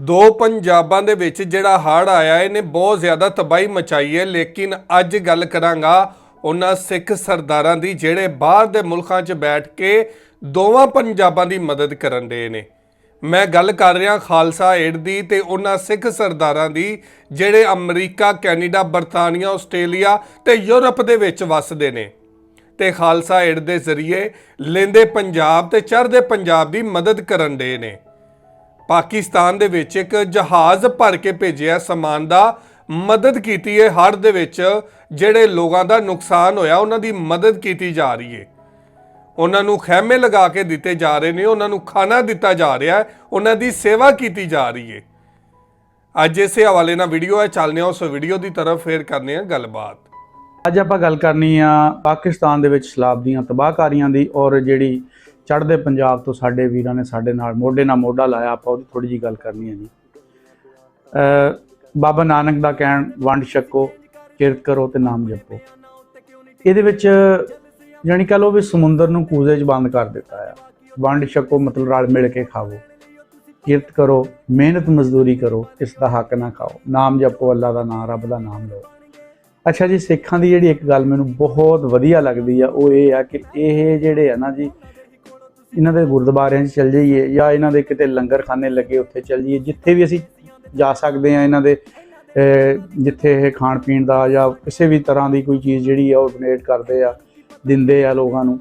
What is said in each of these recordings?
ਦੋ ਪੰਜਾਬਾਂ ਦੇ ਵਿੱਚ ਜਿਹੜਾ ਹੜ੍ਹ ਆਇਆ, ਇਹਨੇ ਬਹੁਤ ਜ਼ਿਆਦਾ ਤਬਾਹੀ ਮਚਾਈ ਹੈ। ਲੇਕਿਨ ਅੱਜ ਗੱਲ ਕਰਾਂਗਾ ਉਹਨਾਂ ਸਿੱਖ ਸਰਦਾਰਾਂ ਦੀ, ਜਿਹੜੇ ਬਾਹਰ ਦੇ ਮੁਲਕਾਂ 'ਚ ਬੈਠ ਕੇ ਦੋਵਾਂ ਪੰਜਾਬਾਂ ਦੀ ਮਦਦ ਕਰਨ ਦੇ ਨੇ। ਮੈਂ ਗੱਲ ਕਰ ਰਿਹਾ ਖਾਲਸਾ ਏਡ ਦੀ ਤੇ ਉਹਨਾਂ ਸਿੱਖ ਸਰਦਾਰਾਂ ਦੀ, ਜਿਹੜੇ ਅਮਰੀਕਾ, ਕੈਨੇਡਾ, ਬਰਤਾਨੀਆ, ਆਸਟ੍ਰੇਲੀਆ ਤੇ ਯੂਰਪ ਦੇ ਵਿੱਚ ਵੱਸਦੇ ਨੇ। ਤੇ ਖਾਲਸਾ ਏਡ ਦੇ ਜ਼ਰੀਏ ਲੈਂਦੇ ਪੰਜਾਬ ਤੇ ਚੜ੍ਹਦੇ ਪੰਜਾਬ ਦੀ ਮਦਦ ਕਰਨ ਦੇ ਨੇ। ਪਾਕਿਸਤਾਨ ਦੇ ਵਿੱਚ ਇੱਕ ਜਹਾਜ਼ ਭਰ ਕੇ ਭੇਜਿਆ ਸਮਾਨ ਦਾ ਮਦਦ ਕੀਤੀ ਹੈ ਹੜ੍ਹ ਦੇ ਵਿੱਚ, ਜਿਹੜੇ ਲੋਕਾਂ ਦਾ ਨੁਕਸਾਨ ਹੋਇਆ, ਉਹਨਾਂ ਦੀ ਮਦਦ ਕੀਤੀ ਜਾ ਰਹੀ ਹੈ। ਉਹਨਾਂ ਨੂੰ ਖੈਮੇ ਲਗਾ ਕੇ ਦਿੱਤੇ ਜਾ ਰਹੇ ਨੇ, ਉਹਨਾਂ ਨੂੰ ਖਾਣਾ ਦਿੱਤਾ ਜਾ ਰਿਹਾ ਹੈ, ਉਹਨਾਂ ਦੀ ਸੇਵਾ ਕੀਤੀ ਜਾ ਰਹੀ ਹੈ। ਅੱਜ ਇਸੇ ਹਵਾਲੇ ਨਾਲ ਵੀਡੀਓ ਹੈ ਚੱਲਨੇ ਆ ਉਸ ਵੀਡੀਓ ਦੀ ਤਰਫ, ਫੇਰ ਕਰਨੇ ਆ ਗੱਲਬਾਤ। ਅੱਜ ਆਪਾਂ ਗੱਲ ਕਰਨੀ ਆ ਪਾਕਿਸਤਾਨ ਦੇ ਵਿੱਚ ਸਲਾਬ ਦੀਆਂ ਤਬਾਹਕਾਰੀਆਂ ਦੀ ਔਰ ਜਿਹੜੀ ਚੜ੍ਹਦੇ ਪੰਜਾਬ ਤੋਂ ਸਾਡੇ ਵੀਰਾਂ ਨੇ ਸਾਡੇ ਨਾਲ ਮੋਢੇ ਨਾਲ ਮੋਢਾ ਲਾਇਆ, ਆਪਾਂ ਉਹਦੀ ਥੋੜੀ ਜੀ ਗੱਲ ਕਰਨੀ ਹੈ ਜੀ। ਬਾਬਾ ਨਾਨਕ ਦਾ ਕਹਿਣ, ਵੰਡ ਛਕੋ ਕਿਰਤ ਕਰੋ ਤੇ ਨਾਮ ਜਪੋ। ਇਹਦੇ ਵਿੱਚ ਜਾਣੀ ਕਹ ਲੋ ਵੀ ਸਮੁੰਦਰ ਨੂੰ ਕੂਜ਼ੇ 'ਚ ਬੰਦ ਕਰ ਦਿੱਤਾ ਆ। ਵੰਡ ਛਕੋ, ਮਤਲਬ ਰਲ ਮਿਲ ਕੇ ਖਾਵੋ। ਕਿਰਤ ਕਰੋ, ਮਿਹਨਤ ਮਜ਼ਦੂਰੀ ਕਰੋ, ਇਸ ਦਾ ਹੱਕ ਨਾ ਖਾਓ। ਨਾਮ ਜਪੋ, ਅੱਲਾ ਦਾ ਨਾਮ ਰੱਬ ਦਾ ਨਾਮ ਲਓ। ਅੱਛਾ ਜੀ, ਸਿੱਖਾਂ ਦੀ ਜਿਹੜੀ ਇੱਕ ਗੱਲ ਮੈਨੂੰ ਬਹੁਤ ਵਧੀਆ ਲੱਗਦੀ ਆ, ਉਹ ਇਹ ਆ ਕਿ ਇਹ ਜਿਹੜੇ ਆ ਨਾ ਜੀ ਇਹਨਾਂ ਦੇ ਗੁਰਦੁਆਰਿਆਂ 'ਚ ਚੱਲ ਜਾਈਏ ਜਾਂ ਇਹਨਾਂ ਦੇ ਕਿਤੇ ਲੰਗਰ ਖਾਨੇ ਲੱਗੇ ਉੱਥੇ ਚੱਲ ਜਾਈਏ, ਜਿੱਥੇ ਵੀ ਅਸੀਂ ਜਾ ਸਕਦੇ ਆ ਇਹਨਾਂ ਦੇ ਜਿੱਥੇ ਇਹ ਖਾਣ ਪੀਣ ਦਾ ਜਾਂ ਕਿਸੇ ਵੀ ਤਰ੍ਹਾਂ ਦੀ ਕੋਈ ਚੀਜ਼ ਜਿਹੜੀ ਆ ਉਹ ਡੋਨੇਟ ਕਰਦੇ ਆ, ਦਿੰਦੇ ਆ ਲੋਕਾਂ ਨੂੰ।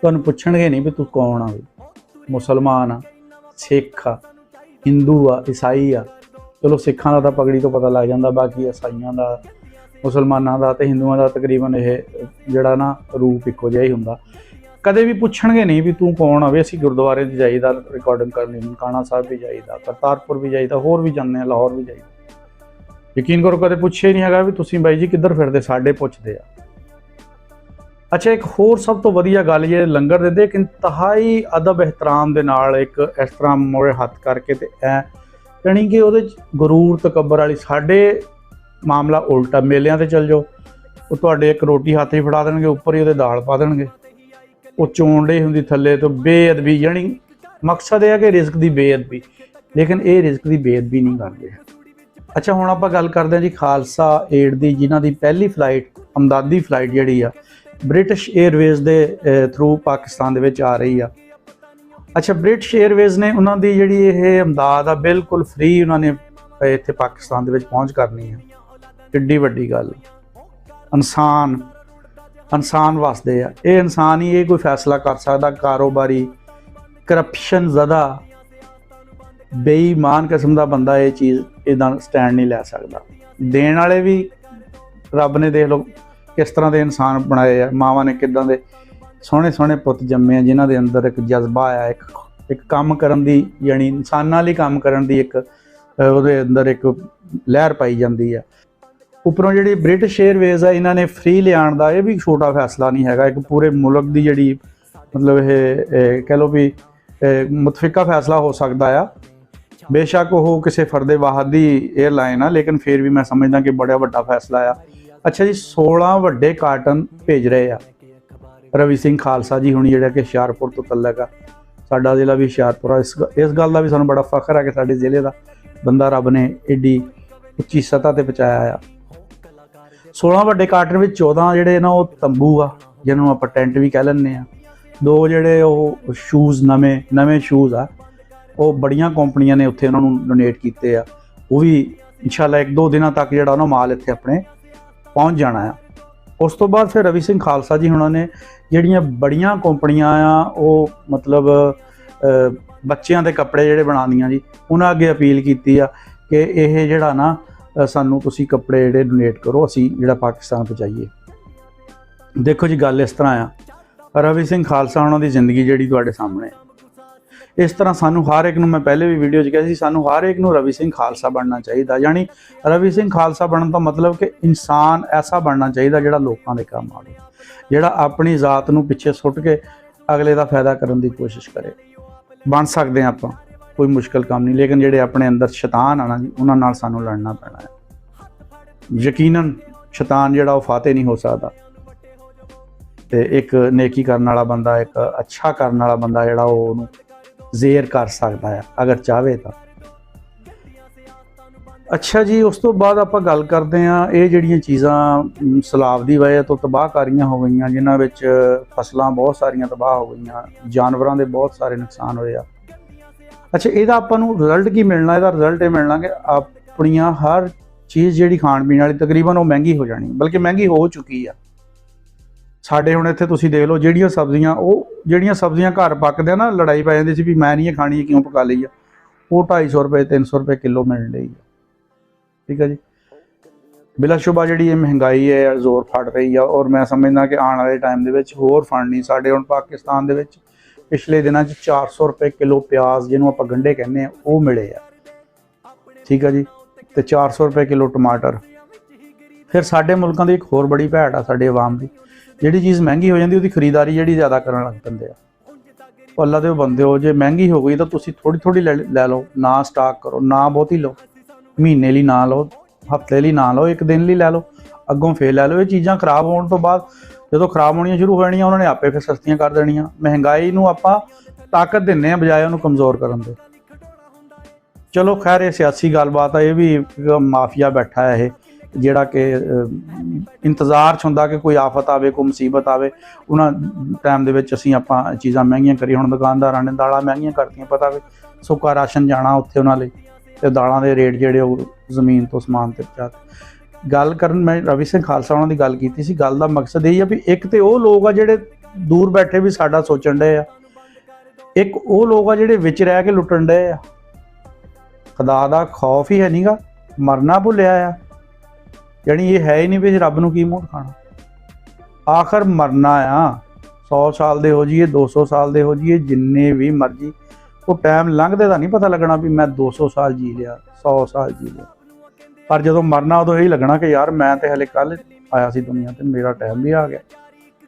ਤੁਹਾਨੂੰ ਪੁੱਛਣਗੇ ਨਹੀਂ ਵੀ ਤੂੰ ਕੌਣ ਆ? ਵੀ ਮੁਸਲਮਾਨ ਆ, ਸਿੱਖ ਆ, ਹਿੰਦੂ ਆ, ਈਸਾਈ ਆ। ਚਲੋ ਸਿੱਖਾਂ ਦਾ ਤਾਂ ਪਗੜੀ ਤੋਂ ਪਤਾ ਲੱਗ ਜਾਂਦਾ, ਬਾਕੀ ਈਸਾਈਆਂ ਦਾ, ਮੁਸਲਮਾਨਾਂ ਦਾ ਤੇ ਹਿੰਦੂਆਂ ਦਾ ਤਕਰੀਬਨ ਇਹ ਜਿਹੜਾ ਨਾ ਰੂਪ ਇੱਕੋ ਜਿਹਾ ਹੀ ਹੁੰਦਾ। ਕਦੇ ਵੀ ਪੁੱਛਣਗੇ ਨਹੀਂ ਵੀ ਤੂੰ ਕੌਣ ਆਵੇ ਅਸੀਂ ਗੁਰਦੁਆਰੇ 'ਚ ਜਾਈਦਾ ਰਿਕਾਰਡਿੰਗ ਕਰਨੀ ਨਨਕਾਣਾ ਸਾਹਿਬ ਵੀ ਜਾਈਦਾ, ਕਰਤਾਰਪੁਰ ਵੀ ਜਾਈਦਾ, ਹੋਰ ਵੀ ਜਾਂਦੇ ਆ, ਲਾਹੌਰ ਵੀ ਜਾਈਦਾ। ਯਕੀਨ ਕਰੋ ਕਦੇ ਪੁੱਛਿਆ ਹੀ ਨਹੀਂ ਹੈਗਾ ਵੀ ਤੁਸੀਂ ਬਾਈ ਜੀ ਕਿੱਧਰ ਫਿਰਦੇ, ਸਾਡੇ ਪੁੱਛਦੇ ਆ। ਅੱਛਾ, ਇੱਕ ਹੋਰ ਸਭ ਤੋਂ ਵਧੀਆ ਗੱਲ ਇਹ ਲੰਗਰ ਦਿੰਦੇ ਇੱਕ ਇੰਤਹਾਈ ਅਦਬ ਇਹਤਰਾਮ ਦੇ ਨਾਲ ਇੱਕ ਇਸ ਤਰ੍ਹਾਂ ਮੋੜੇ ਹੱਥ ਕਰਕੇ ਤੇ ਐ ਜਾਣੀ ਕਿ ਉਹਦੇ ਚ ਗਰੂਰ ਤਕੱਬਰ ਵਾਲੀ ਸਾਡੇ ਮਾਮਲਾ ਉਲਟਾ, ਮੇਲਿਆਂ ਤੇ ਚੱਲ ਜਾਓ, ਉਹ ਤੁਹਾਡੇ ਇੱਕ ਰੋਟੀ ਹੱਥ ਹੀ ਫੜਾ ਦੇਣਗੇ, ਉੱਪਰ ਹੀ ਉਹਦੇ ਦਾਲ ਪਾ ਦੇਣਗੇ। ਉਹ ਚੋਣ ਚੋਂਡੇ ਹੁੰਦੀ ਥੱਲੇ ਤੋਂ ਬੇਅਦਬੀ ਜਾਣੀ ਮਕਸਦ ਇਹ ਹੈ ਕਿ ਰਿਸਕ ਦੀ ਬੇਅਦਬੀ। ਲੇਕਿਨ ਇਹ ਰਿਸਕ ਦੀ ਬੇਅਦਬੀ ਨਹੀਂ ਕਰਦੇ ਅੱਛਾ, ਹੁਣ ਆਪਾਂ ਗੱਲ ਕਰਦੇ ਹਾਂ ਜੀ ਖਾਲਸਾ ਏਡ ਦੀ, ਜਿਨ੍ਹਾਂ ਦੀ ਪਹਿਲੀ ਫਲਾਈਟ ਅਮਦਾਦੀ ਫਲਾਈਟ ਜਿਹੜੀ ਆ ਬ੍ਰਿਟਿਸ਼ 에ਅਰਵੇਜ਼ ਦੇ ਥਰੂ ਪਾਕਿਸਤਾਨ ਦੇ ਵਿੱਚ ਆ ਰਹੀ ਆ। ਅੱਛਾ ਬ੍ਰਿਟਿਸ਼ 에ਅਰਵੇਜ਼ ਨੇ ਉਹਨਾਂ ਦੀ ਜਿਹੜੀ ਇਹ ਅਮਦਾਦ ਆ, ਬਿਲਕੁਲ ਫ੍ਰੀ ਉਹਨਾਂ ਨੇ ਇੱਥੇ ਪਾਕਿਸਤਾਨ ਦੇ ਵਿੱਚ ਪਹੁੰਚ ਕਰਨੀ ਆ। ਕਿੱਡੀ ਵੱਡੀ ਗੱਲ। ਇਨਸਾਨ ਇਨਸਾਨ ਵਸਦੇ ਆ। ਇਹ ਇਨਸਾਨ ਹੀ ਇਹ ਕੋਈ ਫੈਸਲਾ ਕਰ ਸਕਦਾ, ਕਾਰੋਬਾਰੀ ਕਰਪਸ਼ਨ ਜ਼ਦਾ ਬੇਈਮਾਨ ਕਿਸਮ ਦਾ ਬੰਦਾ ਇਹ ਚੀਜ਼ ਇਦਾਂ ਸਟੈਂਡ ਨਹੀਂ ਲੈ ਸਕਦਾ। ਦੇਣ ਵਾਲੇ ਵੀ ਰੱਬ ਨੇ ਦੇਖ ਲਓ ਕਿਸ ਤਰ੍ਹਾਂ ਦੇ ਇਨਸਾਨ ਬਣਾਏ ਆ। ਮਾਵਾਂ ਨੇ ਕਿਦਾਂ ਦੇ ਸੋਹਣੇ ਸੋਹਣੇ ਪੁੱਤ ਜੰਮੇ ਆ, ਜਿਨ੍ਹਾਂ ਦੇ ਅੰਦਰ ਇੱਕ ਜਜ਼ਬਾ ਆ, ਇੱਕ ਇੱਕ ਕੰਮ ਕਰਨ ਦੀ ਯਾਨੀ ਇਨਸਾਨਾਂ ਲਈ ਕੰਮ ਕਰਨ ਦੀ ਇੱਕ ਉਹਦੇ ਅੰਦਰ ਇੱਕ ਲਹਿਰ ਪਾਈ ਜਾਂਦੀ ਆ। ਉੱਪਰੋਂ ਜਿਹੜੀ ਬ੍ਰਿਟਿਸ਼ 에ਅਰਵੇਜ਼ ਆ, ਇਹਨਾਂ ਨੇ ਫ੍ਰੀ ਲਿਆਉਣ ਦਾ ਇਹ ਵੀ ਛੋਟਾ ਫੈਸਲਾ ਨਹੀਂ ਹੈਗਾ। ਇੱਕ ਪੂਰੇ ਮੁਲਕ ਦੀ ਜਿਹੜੀ ਮਤਲਬ ਇਹ ਕਹਿ ਲਓ ਵੀ ਮੁਤਫਿਕਾ ਫੈਸਲਾ ਹੋ ਸਕਦਾ ਆ। ਬੇਸ਼ੱਕ ਉਹ ਕਿਸੇ ਫਰਦੇ ਵਾਹਦ ਦੀ 에ਅਰਲਾਈਨ ਆ, ਲੇਕਿਨ ਫਿਰ ਵੀ ਮੈਂ ਸਮਝਦਾ ਕਿ ਬੜਾ ਵੱਡਾ ਫੈਸਲਾ ਆ। ਅੱਛਾ ਜੀ 16 ਵੱਡੇ ਕਾਰਟਨ ਭੇਜ ਰਹੇ ਆ। ਰਵੀ ਸਿੰਘ ਖਾਲਸਾ ਜੀ ਹੁਣ ਜਿਹੜਾ ਕਿ ਹੁਸ਼ਿਆਰਪੁਰ ਤੋਂ ਤਲਕ ਆ। ਸਾਡਾ ਜ਼ਿਲ੍ਹਾ ਵੀ ਹੁਸ਼ਿਆਰਪੁਰ ਆ। ਇਸ ਇਸ ਗੱਲ ਦਾ ਵੀ ਸਾਨੂੰ ਬੜਾ ਫਖਰ ਆ ਕਿ ਸਾਡੇ ਜ਼ਿਲ੍ਹੇ ਦਾ ਬੰਦਾ ਰੱਬ ਨੇ ਏਡੀ ਉੱਚੀ ਸਤ੍ਹਾ ਤੇ ਪਹੁੰਚਾਇਆ ਆ। 16 ਵੱਡੇ ਕਾਰਟਨ ਵਿੱਚ 14 ਜਿਹੜੇ ਨਾ ਉਹ ਤੰਬੂ ਆ, ਜਿਹਨੂੰ ਆਪਾਂ ਟੈਂਟ ਵੀ ਕਹਿ ਲੈਂਦੇ ਆ। ਦੋ ਜਿਹੜੇ ਉਹ ਸ਼ੂਜ਼ ਨਵੇਂ ਨਵੇਂ ਸ਼ੂਜ਼ ਆ, ਉਹ ਬੜੀਆਂ ਕੰਪਨੀਆਂ ਨੇ ਉੱਥੇ ਉਹਨਾਂ ਨੂੰ ਡੋਨੇਟ ਕੀਤੇ ਆ। ਉਹ ਵੀ ਇਨਸ਼ਾਅੱਲਾ ਇੱਕ ਦੋ ਦਿਨਾਂ ਤੱਕ ਜਿਹੜਾ ਉਹਨਾਂ ਮਾਲ ਇੱਥੇ ਆਪਣੇ ਪਹੁੰਚ ਜਾਣਾ ਆ। ਉਸ ਤੋਂ ਬਾਅਦ ਫਿਰ ਰਵੀ ਸਿੰਘ ਖਾਲਸਾ ਜੀ ਹੁਣਾਂ ਨੇ ਜਿਹੜੀਆਂ ਬੜੀਆਂ ਕੰਪਨੀਆਂ ਆ, ਉਹ ਮਤਲਬ ਬੱਚਿਆਂ ਦੇ ਕੱਪੜੇ ਜਿਹੜੇ ਬਣਾਉਂਦੀਆਂ ਜੀ, ਉਹਨਾਂ ਅੱਗੇ ਅਪੀਲ ਕੀਤੀ ਆ ਕਿ ਇਹ ਜਿਹੜਾ ਨਾ ਸਾਨੂੰ ਤੁਸੀਂ ਕੱਪੜੇ ਜਿਹੜੇ ਡੋਨੇਟ ਕਰੋ, ਅਸੀਂ ਜਿਹੜਾ ਪਾਕਿਸਤਾਨ ਪਹੁੰਚਾਈਏ। ਦੇਖੋ ਜੀ, ਗੱਲ ਇਸ ਤਰ੍ਹਾਂ ਆ। ਰਵੀ ਸਿੰਘ ਖਾਲਸਾ, ਉਹਨਾਂ ਦੀ ਜ਼ਿੰਦਗੀ ਜਿਹੜੀ ਤੁਹਾਡੇ ਸਾਹਮਣੇ ਇਸ ਤਰ੍ਹਾਂ ਸਾਨੂੰ ਹਰ ਇੱਕ ਨੂੰ, ਮੈਂ ਪਹਿਲੇ ਵੀ ਵੀਡੀਓ 'ਚ ਕਿਹਾ ਸੀ, ਸਾਨੂੰ ਹਰ ਇੱਕ ਨੂੰ ਰਵੀ ਸਿੰਘ ਖਾਲਸਾ ਬਣਨਾ ਚਾਹੀਦਾ। ਯਾਨੀ ਰਵੀ ਸਿੰਘ ਖਾਲਸਾ ਬਣਨ ਦਾ ਮਤਲਬ ਕਿ ਇਨਸਾਨ ਐਸਾ ਬਣਨਾ ਚਾਹੀਦਾ ਜਿਹੜਾ ਲੋਕਾਂ ਦੇ ਕੰਮ ਆਵੇ। ਜਿਹੜਾ ਆਪਣੀ ਜ਼ਾਤ ਨੂੰ ਪਿੱਛੇ ਸੁੱਟ ਕੇ ਅਗਲੇ ਦਾ ਫਾਇਦਾ ਕਰਨ ਦੀ ਕੋਸ਼ਿਸ਼ ਕਰੇ। ਬਣ ਸਕਦੇ ਹਾਂ ਆਪਾਂ। ਕੋਈ ਮੁਸ਼ਕਲ ਕੰਮ ਨਹੀਂ ਲੇਕਿਨ ਜਿਹੜੇ ਆਪਣੇ ਅੰਦਰ ਸ਼ੈਤਾਨ ਆ ਨਾ ਜੀ ਉਹਨਾਂ ਨਾਲ ਸਾਨੂੰ ਲੜਨਾ ਪੈਣਾ ਹੈ। ਯਕੀਨਨ ਸ਼ੈਤਾਨ ਜਿਹੜਾ ਉਹ ਫਾਤੇ ਨਹੀਂ ਹੋ ਸਕਦਾ। ਤੇ ਇੱਕ ਨੇਕੀ ਕਰਨ ਵਾਲਾ ਬੰਦਾ ਇੱਕ ਅੱਛਾ ਕਰਨ ਵਾਲਾ ਬੰਦਾ ਜਿਹੜਾ ਉਹ ਉਹਨੂੰ ਜ਼ੇਰ ਕਰ ਸਕਦਾ ਹੈ ਅਗਰ ਚਾਹਵੇ ਤਾਂ। ਅੱਛਾ ਜੀ ਉਸ ਤੋਂ ਬਾਅਦ ਆਪਾਂ ਗੱਲ ਕਰਦੇ ਹਾਂ ਇਹ ਜਿਹੜੀਆਂ ਚੀਜ਼ਾਂ ਮ, ਸਲਾਬ ਦੀ ਵਜ੍ਹਾ ਤੋਂ ਤਬਾਹਕਾਰੀਆਂ ਹੋ ਗਈਆਂ ਜਿਨ੍ਹਾਂ ਵਿੱਚ ਫਸਲਾਂ ਬਹੁਤ ਸਾਰੀਆਂ ਤਬਾਹ ਹੋ ਗਈਆਂ ਜਾਨਵਰਾਂ ਦੇ ਬਹੁਤ ਸਾਰੇ ਨੁਕਸਾਨ ਹੋਏ ਆ। ਅੱਛਾ, ਇਹਦਾ ਆਪਾਂ ਨੂੰ ਰਿਜ਼ਲਟ ਕੀ ਮਿਲਣਾ? ਇਹਦਾ ਰਿਜ਼ਲਟ ਇਹ ਮਿਲਣਾ ਕਿ ਆਪਣੀਆਂ ਹਰ ਚੀਜ਼ ਜਿਹੜੀ ਖਾਣ ਪੀਣ ਵਾਲੀ, ਤਕਰੀਬਨ ਉਹ ਮਹਿੰਗੀ ਹੋ ਜਾਣੀ। ਬਲਕਿ ਮਹਿੰਗੀ ਹੋ ਚੁੱਕੀ ਆ। ਸਾਡੇ ਹੁਣ ਇੱਥੇ ਤੁਸੀਂ ਦੇਖ ਲਓ, ਜਿਹੜੀਆਂ ਸਬਜ਼ੀਆਂ, ਉਹ ਜਿਹੜੀਆਂ ਸਬਜ਼ੀਆਂ ਘਰ ਪੱਕਦੇ ਆ ਨਾ, ਲੜਾਈ ਪੈ ਜਾਂਦੀ ਸੀ ਵੀ ਮੈਂ ਨਹੀਂ ਇਹ ਖਾਣੀ ਕਿਉਂ ਪਕਾ ਲਈ ਆ? ਉਹ 250 ਰੁਪਏ 300 ਰੁਪਏ ਕਿਲੋ ਮਿਲਣ ਲਈ ਆ। ਠੀਕ ਹੈ ਜੀ? ਬਿਲਾ ਸ਼ੁਬਾ ਜਿਹੜੀ ਇਹ ਮਹਿੰਗਾਈ ਹੈ ਜ਼ੋਰ ਫੜ ਰਹੀ ਆ, ਔਰ ਮੈਂ ਸਮਝਦਾ ਕਿ ਆਉਣ ਵਾਲੇ ਟਾਈਮ ਦੇ ਵਿੱਚ ਹੋਰ ਫੜਨੀ, ਸਾਡੇ ਹੁਣ ਪਾਕਿਸਤਾਨ ਦੇ ਵਿੱਚ ਪਿਛਲੇ ਦਿਨਾਂ 'ਚ 400 ਰੁਪਏ ਕਿਲੋ ਪਿਆਜ਼ ਜਿਹਨੂੰ ਆਪਾਂ ਗੰਢੇ ਕਹਿੰਦੇ ਆ, ਉਹ ਮਿਲੇ ਆ। ਠੀਕ ਆ ਜੀ? ਤੇ 400 ਰੁਪਏ ਕਿਲੋ ਟਮਾਟਰ। ਫਿਰ ਸਾਡੇ ਮੁਲਕਾਂ ਦੀ ਇੱਕ ਹੋਰ ਬੜੀ ਭੈੜ ਆ ਸਾਡੇ ਆਵਾਮ ਦੀ। ਜਿਹੜੀ ਚੀਜ਼ ਮਹਿੰਗੀ ਹੋ ਜਾਂਦੀ, ਉਹਦੀ ਖਰੀਦਦਾਰੀ ਜਿਹੜੀ ਜ਼ਿਆਦਾ ਕਰਨ ਲੱਗ ਪੈਂਦੇ ਆ। ਉਹ ਅੱਲਾ ਦੇ ਬੰਦੇ ਹੋ, ਜੇ ਮਹਿੰਗੀ ਹੋ ਗਈ ਤਾਂ ਤੁਸੀਂ ਥੋੜੀ ਥੋੜੀ ਲੈ ਲਓ, ਨਾ ਸਟਾਕ ਕਰੋ, ਨਾ ਬਹੁਤੀ ਲਓ। ਮਹੀਨੇ ਲਈ ਨਾ ਲਓ, ਹਫ਼ਤੇ ਲਈ ਨਾ ਲਓ, ਇੱਕ ਦਿਨ ਲਈ ਲੈ ਲਓ, ਅੱਗੋਂ ਫੇਰ ਲੈ ਲਓ। ਇਹ ਚੀਜ਼ਾਂ ਖਰਾਬ ਹੋਣ ਤੋਂ ਬਾਅਦ ਜਦੋਂ ਖਰਾਬ ਹੋਣੀਆਂ ਸ਼ੁਰੂ ਹੋ ਜਾਣੀਆਂ, ਉਹਨਾਂ ਨੇ ਆਪੇ ਫਿਰ ਸਸਤੀਆਂ ਕਰ ਦੇਣੀਆਂ। ਮਹਿੰਗਾਈ ਨੂੰ ਆਪਾਂ ਤਾਕਤ ਦਿੰਨੇ ਆ ਬਜਾਏ ਉਹਨੂੰ ਕਮਜ਼ੋਰ ਕਰਨ ਦੇ। ਚਲੋ ਖੈਰ, ਇਹ ਸਿਆਸੀ ਗੱਲਬਾਤ ਆ, ਇਹ ਵੀ ਮਾਫੀਆ ਬੈਠਾ ਹੈ ਇਹ, ਜਿਹੜਾ ਕਿ ਇੰਤਜ਼ਾਰ ਚ ਹੁੰਦਾ ਕਿ ਕੋਈ ਆਫਤ ਆਵੇ, ਕੋਈ ਮੁਸੀਬਤ ਆਵੇ। ਉਹਨਾਂ ਟਾਈਮ ਦੇ ਵਿੱਚ ਅਸੀਂ ਆਪਾਂ ਚੀਜ਼ਾਂ ਮਹਿੰਗੀਆਂ ਕਰੀ, ਹੁਣ ਦੁਕਾਨਦਾਰਾਂ ਨੇ ਦਾਲਾਂ ਮਹਿੰਗੀਆਂ ਕਰਤੀਆਂ, ਪਤਾ ਵੀ ਸੁੱਕਾ ਰਾਸ਼ਨ ਜਾਣਾ ਉੱਥੇ ਉਹਨਾਂ ਲਈ, ਤੇ ਦਾਲਾਂ ਦੇ ਰੇਟ ਜਿਹੜੇ ਉਹ ਜ਼ਮੀਨ ਤੋਂ ਸਮਾਨ ਤੇ ਪਹੁੰਚਾ ਗੱਲ ਕਰਨ, ਮੈਂ ਰਵੀ ਸਿੰਘ ਖਾਲਸਾ ਉਹਨਾਂ ਦੀ ਗੱਲ ਕੀਤੀ ਸੀ, ਗੱਲ ਦਾ ਮਕਸਦ ਇਹ ਆ ਵੀ ਇੱਕ ਤੇ ਉਹ ਲੋਕ ਆ ਜਿਹੜੇ ਦੂਰ ਬੈਠੇ ਵੀ ਸਾਡਾ ਸੋਚਣ ਡਏ ਆ। ਇੱਕ ਉਹ ਲੋਕ ਆ ਜਿਹੜੇ ਵਿੱਚ ਰਹਿ ਕੇ ਲੁੱਟਣ ਡਏ ਆ। ਖੁਦਾ ਦਾ ਖੌਫ ਹੀ ਹੈ ਨਹੀਂਗਾ ਮਰਨਾ ਭੁੱਲਿਆ ਆ। ਯਾਨੀ ਇਹ ਹੈ ਹੀ ਨਹੀਂ ਵੀ ਰੱਬ ਨੂੰ ਕੀ ਮੋੜ ਖਾਣਾ ਆਖਰ ਮਰਨਾ ਆ। 100 ਸਾਲ ਦੇ ਹੋ ਜਾਈਏ 200 ਸਾਲ ਦੇ ਹੋ ਜਾਈਏ, ਜਿੰਨੇ ਵੀ ਮਰਜ਼ੀ, ਉਹ ਟਾਈਮ ਲੰਘਦੇ ਦਾ ਨਹੀਂ ਪਤਾ ਲੱਗਣਾ ਵੀ ਮੈਂ 200 ਸਾਲ ਜੀ ਲਿਆ 100 ਸਾਲ ਜੀ ਲਿਆ। ਪਰ ਜਦੋਂ ਮਰਨਾ ਉਦੋਂ ਇਹ ਲੱਗਣਾ ਕਿ ਯਾਰ ਮੈਂ ਤੇ ਹਲੇ ਕੱਲ ਆਇਆ ਸੀ ਦੁਨੀਆ ਤੇ, ਮੇਰਾ ਟਾਈਮ ਵੀ ਆ ਗਿਆ।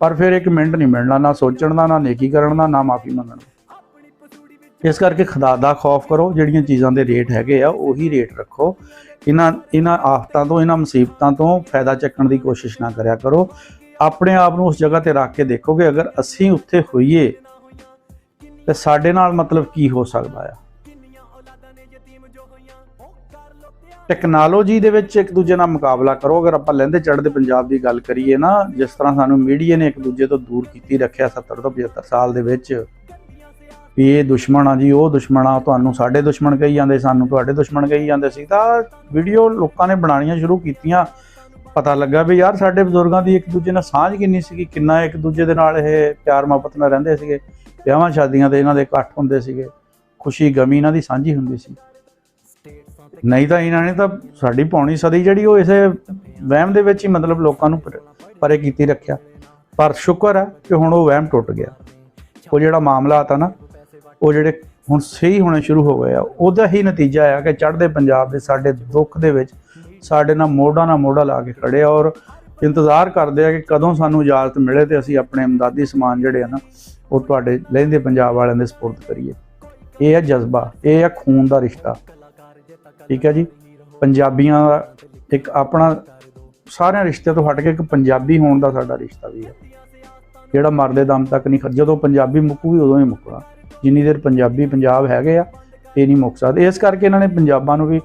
ਪਰ ਫਿਰ ਇੱਕ ਮਿੰਟ ਨਹੀਂ ਮਿਲਣਾ, ਨਾ ਸੋਚਣ ਦਾ, ਨਾ ਨੇਕੀ ਕਰਨ ਦਾ, ਨਾ ਮਾਫੀ ਮੰਗਣ ਦਾ। ਇਸ ਕਰਕੇ ਖੁਦਾ ਦਾ ਖੌਫ ਕਰੋ, ਜਿਹੜੀਆਂ ਚੀਜ਼ਾਂ ਦੇ ਰੇਟ ਹੈਗੇ ਆ, ਉਹੀ ਰੇਟ ਰੱਖੋ। ਇਹਨਾਂ ਇਹਨਾਂ ਆਫਤਾਂ ਤੋਂ, ਇਹਨਾਂ ਮੁਸੀਬਤਾਂ ਤੋਂ ਫਾਇਦਾ ਚੱਕਣ ਦੀ ਕੋਸ਼ਿਸ਼ ਨਾ ਕਰਿਆ ਕਰੋ। ਆਪਣੇ ਆਪ ਨੂੰ ਉਸ ਜਗ੍ਹਾ ਤੇ ਰੱਖ ਕੇ ਦੇਖੋ ਕਿ ਅਗਰ ਅਸੀਂ ਉੱਥੇ ਹੋਈਏ, ਤੇ ਸਾਡੇ ਨਾਲ ਮਤਲਬ ਕੀ ਹੋ ਸਕਦਾ ਆ। ਟੈਕਨੋਲੋਜੀ ਦੇ ਵਿੱਚ ਇੱਕ ਦੂਜੇ ਨਾਲ ਮੁਕਾਬਲਾ ਕਰੋ। ਅਗਰ ਆਪਾਂ ਲਹਿੰਦੇ ਚੜ੍ਹਦੇ ਪੰਜਾਬ ਦੀ ਗੱਲ ਕਰੀਏ ਨਾ, ਜਿਸ ਤਰ੍ਹਾਂ ਸਾਨੂੰ ਮੀਡੀਆ ਨੇ ਇੱਕ ਦੂਜੇ ਤੋਂ ਦੂਰ ਕੀਤੀ ਰੱਖਿਆ 70 ਤੋਂ 75 ਸਾਲ ਦੇ ਵਿੱਚ, ਵੀ ਇਹ ਦੁਸ਼ਮਣ ਆ ਜੀ, ਉਹ ਦੁਸ਼ਮਣ ਆ ਤੁਹਾਨੂੰ ਸਾਡੇ ਦੁਸ਼ਮਣ ਕਹੀ ਜਾਂਦੇ, ਸਾਨੂੰ ਤੁਹਾਡੇ ਦੁਸ਼ਮਣ ਕਹੀ ਜਾਂਦੇ ਸੀ। ਤਾਂ ਵੀਡੀਓ ਲੋਕਾਂ ਨੇ ਬਣਾਉਣੀਆਂ ਸ਼ੁਰੂ ਕੀਤੀਆਂ। ਪਤਾ ਲੱਗਾ ਵੀ ਯਾਰ ਸਾਡੇ ਬਜ਼ੁਰਗਾਂ ਦੀ ਇੱਕ ਦੂਜੇ ਨਾਲ ਸਾਂਝ ਕਿੰਨੀ ਸੀਗੀ, ਕਿੰਨਾ ਇੱਕ ਦੂਜੇ ਦੇ ਨਾਲ ਇਹ ਪਿਆਰ ਮੁਹੱਬਤ ਨਾਲ ਰਹਿੰਦੇ ਸੀਗੇ। ਵਿਆਹਾਂ ਸ਼ਾਦੀਆਂ ਤੇ ਇਹਨਾਂ ਦੇ ਇਕੱਠ ਹੁੰਦੇ ਸੀਗੇ। ਖੁਸ਼ੀ, ਗਮੀ ਇਹਨਾਂ ਦੀ ਸਾਂਝੀ ਹੁੰਦੀ ਸੀ। ਨਹੀਂ ਤਾਂ ਇਹਨਾਂ ਨੇ ਤਾਂ ਸਾਡੀ ਪੌਣੀ ਸਦੀ ਜਿਹੜੀ ਉਹ ਇਸੇ ਵਹਿਮ ਦੇ ਵਿੱਚ ਹੀ ਮਤਲਬ ਲੋਕਾਂ ਨੂੰ ਪਰੇ ਕੀਤੀ ਰੱਖਿਆ। ਪਰ ਸ਼ੁਕਰ ਹੈ ਕਿ ਹੁਣ ਉਹ ਵਹਿਮ ਟੁੱਟ ਗਿਆ। ਉਹ ਜਿਹੜਾ ਮਾਮਲਾ ਆਤਾ ਨਾ, ਉਹ ਜਿਹੜੇ ਹੁਣ ਸਹੀ ਹੋਣੇ ਸ਼ੁਰੂ ਹੋ ਗਏ ਆ, ਉਹਦਾ ਹੀ ਨਤੀਜਾ ਆ ਕਿ ਚੜ੍ਹਦੇ ਪੰਜਾਬ ਦੇ ਸਾਡੇ ਦੁੱਖ ਦੇ ਵਿੱਚ ਸਾਡੇ ਨਾਲ ਮੋਢਾ ਨਾਲ ਮੋਢਾ ਲਾ ਕੇ ਖੜੇ ਆ ਔਰ ਇੰਤਜ਼ਾਰ ਕਰਦੇ ਆ ਕਿ ਕਦੋਂ ਸਾਨੂੰ ਇਜਾਜ਼ਤ ਮਿਲੇ ਤੇ ਅਸੀਂ ਆਪਣੇ ਇਮਦਾਦੀ ਸਮਾਨ ਜਿਹੜੇ ਆ ਨਾ, ਉਹ ਤੁਹਾਡੇ ਲਹਿੰਦੇ ਪੰਜਾਬ ਵਾਲਿਆਂ ਦੇ ਸਪੁਰਦ ਕਰੀਏ। ਇਹ ਹੈ ਜਜ਼ਬਾ, ਇਹ ਹੈ ਖੂਨ ਦਾ ਰਿਸ਼ਤਾ। ਠੀਕ ਹੈ ਜੀ। ਪੰਜਾਬੀਆਂ ਦਾ ਇੱਕ ਆਪਣਾ ਸਾਰਿਆਂ ਰਿਸ਼ਤੇ ਤੋਂ ਹਟ ਕੇ ਇੱਕ ਪੰਜਾਬੀ ਹੋਣ ਦਾ ਸਾਡਾ ਰਿਸ਼ਤਾ ਵੀ ਹੈ। ਜਿਹੜਾ ਮਰਦੇ ਦਮ ਤੱਕ ਨਹੀਂ ਜਦੋਂ ਪੰਜਾਬੀ ਮੁੱਕੂਗੀ ਉਦੋਂ ਹੀ ਮੁੱਕਣਾ। ਜਿੰਨੀ ਦੇਰ ਪੰਜਾਬੀ ਪੰਜਾਬ ਹੈਗੇ ਆ, ਇਹ ਨਹੀਂ ਮੁੱਕ ਸਕਦੇ। ਇਸ ਕਰਕੇ ਇਹਨਾਂ ਨੇ ਪੰਜਾਬਾਂ ਨੂੰ ਵੀ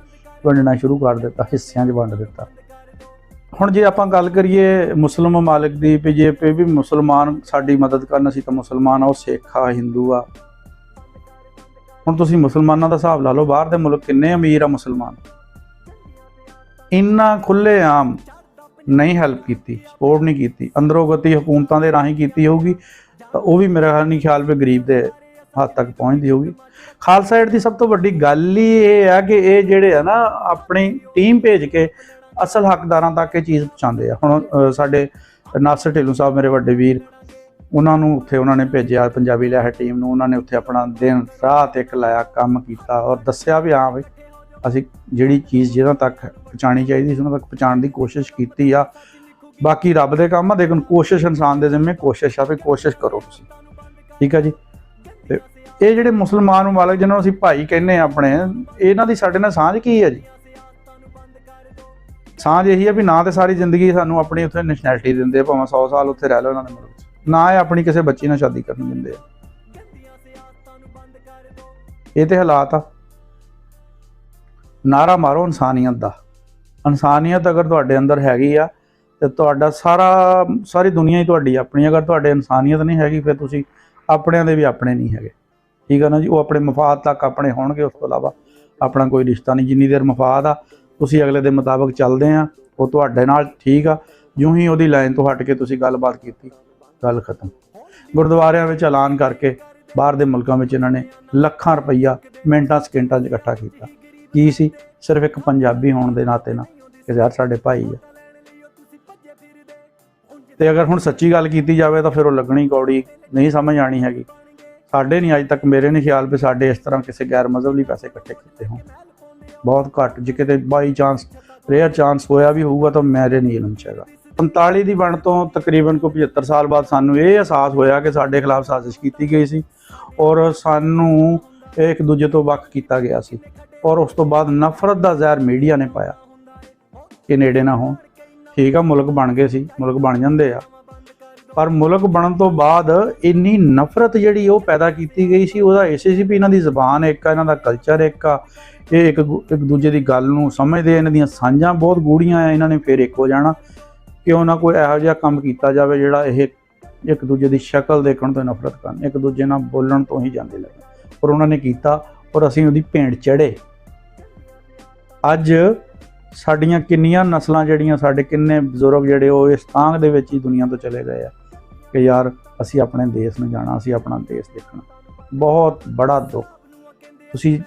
ਵੰਡਣਾ ਸ਼ੁਰੂ ਕਰ ਦਿੱਤਾ, ਹਿੱਸਿਆਂ 'ਚ ਵੰਡ ਦਿੱਤਾ। ਹੁਣ ਜੇ ਆਪਾਂ ਗੱਲ ਕਰੀਏ ਮੁਸਲਮ ਮਮਾਲਿਕ ਦੀ ਵੀ, ਜੇ ਵੀ ਮੁਸਲਮਾਨ ਸਾਡੀ ਮਦਦ ਕਰਨ, ਅਸੀਂ ਤਾਂ ਮੁਸਲਮਾਨ ਆ, ਉਹ ਸਿੱਖ ਆ, ਹਿੰਦੂ ਆ। ਹੁਣ ਤੁਸੀਂ ਮੁਸਲਮਾਨਾਂ ਦਾ ਹਿਸਾਬ ਲਾ ਲਓ, ਬਾਹਰ ਦੇ ਮੁਲਕ ਕਿੰਨੇ ਅਮੀਰ ਆ ਮੁਸਲਮਾਨ? ਇੰਨਾ ਖੁੱਲੇ ਆਮ ਨਹੀਂ ਹੈਲਪ ਕੀਤੀ ਸਪੋਰਟ ਨਹੀਂ ਕੀਤੀ। ਅੰਦਰੋਂ ਗਤੀ ਹਕੂਮਤਾਂ ਦੇ ਰਾਹੀਂ ਕੀਤੀ ਹੋਊਗੀ, ਤਾਂ ਉਹ ਵੀ ਮੇਰਾ ਖਿਆਲ ਨਹੀਂ ਖਿਆਲ ਵੀ ਗਰੀਬ ਦੇ ਹੱਦ ਤੱਕ ਪਹੁੰਚਦੀ ਹੋਊਗੀ। ਖਾਲਸਾ ਏਡ ਦੀ ਸਭ ਤੋਂ ਵੱਡੀ ਗੱਲ ਹੀ ਇਹ ਹੈ ਕਿ ਇਹ ਜਿਹੜੇ ਆ ਨਾ, ਆਪਣੀ ਟੀਮ ਭੇਜ ਕੇ ਅਸਲ ਹੱਕਦਾਰਾਂ ਤੱਕ ਇਹ ਚੀਜ਼ ਪਹੁੰਚਾਉਂਦੇ ਆ। ਹੁਣ ਸਾਡੇ ਨਾਸਰ ਢਿੱਲੋਂ ਸਾਹਿਬ, ਮੇਰੇ ਵੱਡੇ ਵੀਰ ਉਹਨਾਂ ਨੂੰ ਉੱਥੇ ਉਹਨਾਂ ਨੇ ਭੇਜਿਆ, ਪੰਜਾਬੀ ਲਹਿਰ ਟੀਮ ਨੂੰ, ਉਹਨਾਂ ਨੇ ਉੱਥੇ ਆਪਣਾ ਦਿਨ ਰਾਤ ਇੱਕ ਲਾਇਆ, ਕੰਮ ਕੀਤਾ ਔਰ ਦੱਸਿਆ ਵੀ ਹਾਂ ਵੀ ਅਸੀਂ ਜਿਹੜੀ ਚੀਜ਼ ਜਿਹਨਾਂ ਤੱਕ ਪਹੁੰਚਾਣੀ ਚਾਹੀਦੀ ਸੀ, ਉਹਨਾਂ ਤੱਕ ਪਹੁੰਚਾਉਣ ਦੀ ਕੋਸ਼ਿਸ਼ ਕੀਤੀ ਆ। ਬਾਕੀ ਰੱਬ ਦੇ ਕੰਮ ਆ, ਲੇਕਿਨ ਕੋਸ਼ਿਸ਼ ਇਨਸਾਨ ਦੇ ਜ਼ਿੰਮੇ ਕੋਸ਼ਿਸ਼ ਆ ਵੀ ਕੋਸ਼ਿਸ਼ ਕਰੋ ਤੁਸੀਂ। ਠੀਕ ਆ ਜੀ? ਤੇ ਇਹ ਜਿਹੜੇ ਮੁਸਲਮਾਨ ਮਮਾਲਕ ਜਿਹਨਾਂ ਨੂੰ ਅਸੀਂ ਭਾਈ ਕਹਿੰਦੇ ਆ ਆਪਣੇ, ਇਹਨਾਂ ਦੀ ਸਾਡੇ ਨਾਲ ਸਾਂਝ ਕੀ ਹੈ ਜੀ? ਸਾਂਝ ਇਹੀ ਹੈ ਵੀ ਨਾ ਤੇ ਸਾਰੀ ਜ਼ਿੰਦਗੀ ਸਾਨੂੰ ਆਪਣੀ ਉੱਥੇ ਨੈਸ਼ਨੈਲਿਟੀ ਦਿੰਦੇ ਭਾਵੇਂ 100 ਸਾਲ ਉੱਥੇ ਰਹਿ ਲਓ ਇਹਨਾਂ ਦੇ ਮੁਲਕ ਨਾ ਇਹ ਆਪਣੀ ਕਿਸੇ ਬੱਚੀ ਨਾਲ ਸ਼ਾਦੀ ਕਰਨ ਦਿੰਦੇ ਆ। ਇਹ ਤੇ ਹਾਲਾਤ ਆ। ਨਾਰਾ ਮਾਰੋ ਇਨਸਾਨੀਅਤ ਦਾ। ਇਨਸਾਨੀਅਤ ਅਗਰ ਤੁਹਾਡੇ ਅੰਦਰ ਹੈਗੀ ਆ, ਤੇ ਤੁਹਾਡਾ ਸਾਰਾ, ਸਾਰੀ ਦੁਨੀਆ ਹੀ ਤੁਹਾਡੀ ਆਪਣੀ ਅਗਰ ਤੁਹਾਡੇ ਇਨਸਾਨੀਅਤ ਨਹੀਂ ਹੈਗੀ, ਫਿਰ ਤੁਸੀਂ ਆਪਣਿਆਂ ਦੇ ਵੀ ਆਪਣੇ ਨਹੀਂ ਹੈਗੇ। ਠੀਕ ਆ ਨਾ ਜੀ? ਉਹ ਆਪਣੇ ਮਫਾਦ ਤੱਕ ਆਪਣੇ ਹੋਣਗੇ, ਉਸ ਤੋਂ ਇਲਾਵਾ ਆਪਣਾ ਕੋਈ ਰਿਸ਼ਤਾ ਨਹੀਂ। ਜਿੰਨੀ ਦੇਰ ਮਫਾਦ ਆ, ਤੁਸੀਂ ਅਗਲੇ ਦੇ ਮੁਤਾਬਕ ਚੱਲਦੇ ਆ, ਉਹ ਤੁਹਾਡੇ ਨਾਲ ਠੀਕ ਆ। ਜਿਉਂ ਹੀ ਉਹਦੀ ਲਾਈਨ ਤੋਂ ਹਟ ਕੇ ਤੁਸੀਂ ਗੱਲਬਾਤ ਕੀਤੀ। ਗੱਲ ਖਤਮ। ਗੁਰਦੁਆਰਿਆਂ ਵਿੱਚ ਐਲਾਨ ਕਰਕੇ ਬਾਹਰ ਦੇ ਮੁਲਕਾਂ ਵਿੱਚ ਇਹਨਾਂ ਨੇ ਲੱਖਾਂ ਰੁਪਈਆ ਮਿੰਟਾਂ, ਸਕਿੰਟਾਂ 'ਚ ਇਕੱਠਾ ਕੀਤਾ। ਕੀ ਸੀ? ਸਿਰਫ ਇੱਕ ਪੰਜਾਬੀ ਹੋਣ ਦੇ ਨਾਤੇ ਨਾ, ਕਿ ਯਾਰ ਸਾਡੇ ਭਾਈ ਆ। ਤੇ ਅਗਰ ਹੁਣ ਸੱਚੀ ਗੱਲ ਕੀਤੀ ਜਾਵੇ ਤਾਂ ਫਿਰ ਉਹ ਲੱਗਣੀ ਕੌੜੀ ਨਹੀਂ ਸਮਝ ਆਣੀ ਹੈਗੀ। ਸਾਡੇ ਨਹੀਂ ਅੱਜ ਤੱਕ, ਮੇਰੇ ਨਹੀਂ ਖਿਆਲ ਵੀ ਸਾਡੇ ਇਸ ਤਰ੍ਹਾਂ ਕਿਸੇ ਗੈਰ ਮਜ਼ਹਬ ਲਈ ਪੈਸੇ ਇਕੱਠੇ ਕੀਤੇ ਹੋਣ। ਬਹੁਤ ਘੱਟ, ਜੇ ਕਿਤੇ ਬਾਈ ਚਾਂਸ ਰੇਅਰ ਚਾਂਸ ਹੋਇਆ ਵੀ ਹੋਊਗਾ ਤਾਂ ਮੇਰੇ ਨਹੀਂ ਇਲਮ ਚ ਹੈਗਾ 45 ਦੀ ਬਣ ਤੋਂ ਤਕਰੀਬਨ ਕੋ 75 ਸਾਲ ਬਾਅਦ ਸਾਨੂੰ ਇਹ ਅਹਿਸਾਸ ਹੋਇਆ ਕਿ ਸਾਡੇ ਖਿਲਾਫ ਸਾਜ਼ਿਸ਼ ਕੀਤੀ ਗਈ ਸੀ ਔਰ ਸਾਨੂੰ ਇੱਕ ਦੂਜੇ ਤੋਂ ਵੱਖ ਕੀਤਾ ਗਿਆ ਸੀ ਔਰ ਉਸ ਤੋਂ ਬਾਅਦ ਨਫ਼ਰਤ ਦਾ ਜ਼ਹਿਰ ਮੀਡੀਆ ਨੇ ਪਾਇਆ ਕਿ ਨੇੜੇ ਨਾ ਹੋਣ। ਠੀਕ ਆ, ਮੁਲਕ ਬਣ ਗਏ ਸੀ, ਮੁਲਕ ਬਣ ਜਾਂਦੇ ਆ। ਪਰ ਮੁਲਕ ਬਣਨ ਤੋਂ ਬਾਅਦ ਇੰਨੀ ਨਫ਼ਰਤ ਜਿਹੜੀ ਉਹ ਪੈਦਾ ਕੀਤੀ ਗਈ ਸੀ, ਉਹਦਾ ਇਸੇ ਸੀ ਵੀ ਇਹਨਾਂ ਦੀ ਜ਼ਬਾਨ ਇੱਕ ਆ, ਇਹਨਾਂ ਦਾ ਕਲਚਰ ਇੱਕ ਆ। ਇਹ ਇੱਕ ਗੁ- ਇੱਕ ਦੂਜੇ ਦੀ ਗੱਲ ਨੂੰ ਸਮਝਦੇ ਇਹਨਾਂ ਦੀਆਂ ਸਾਂਝਾਂ ਬਹੁਤ ਗੂੜੀਆਂ ਆ, ਇਹਨਾਂ ਨੇ ਫਿਰ ਇੱਕ ਹੋ ਜਾਣਾ। ਕਿਉਂ ਨਾ ਕੋਈ ਇਹੋ ਜਿਹਾ ਕੰਮ ਕੀਤਾ ਜਾਵੇ ਜਿਹੜਾ ਇਹ ਇੱਕ ਦੂਜੇ ਦੀ ਸ਼ਕਲ ਦੇਖਣ ਤੋਂ ਨਫ਼ਰਤ ਕਰਨ, ਇੱਕ ਦੂਜੇ ਨਾਲ ਬੋਲਣ ਤੋਂ ਹੀ ਜਾਂਦੇ ਲੱਗੇ ਪਰ ਉਹਨਾਂ ਨੇ ਕੀਤਾ ਔਰ ਅਸੀਂ ਉਹਦੀ ਭੇਂਟ ਚੜੇ ਅੱਜ ਸਾਡੀਆਂ ਕਿੰਨੀਆਂ ਨਸਲਾਂ ਜਿਹੜੀਆਂ, ਸਾਡੇ ਕਿੰਨੇ ਬਜ਼ੁਰਗ ਜਿਹੜੇ ਉਹ ਇਸ ਤਾਂਗ ਦੇ ਵਿੱਚ ਹੀ ਦੁਨੀਆ ਤੋਂ ਚਲੇ ਗਏ ਆ ਕਿ ਯਾਰ ਅਸੀਂ ਆਪਣੇ ਦੇਸ਼ ਨੂੰ ਜਾਣਾ, ਅਸੀਂ ਆਪਣਾ ਦੇਸ਼ ਦੇਖਣਾ। ਬਹੁਤ ਬੜਾ ਦੁੱਖ। ਤੁਸੀਂ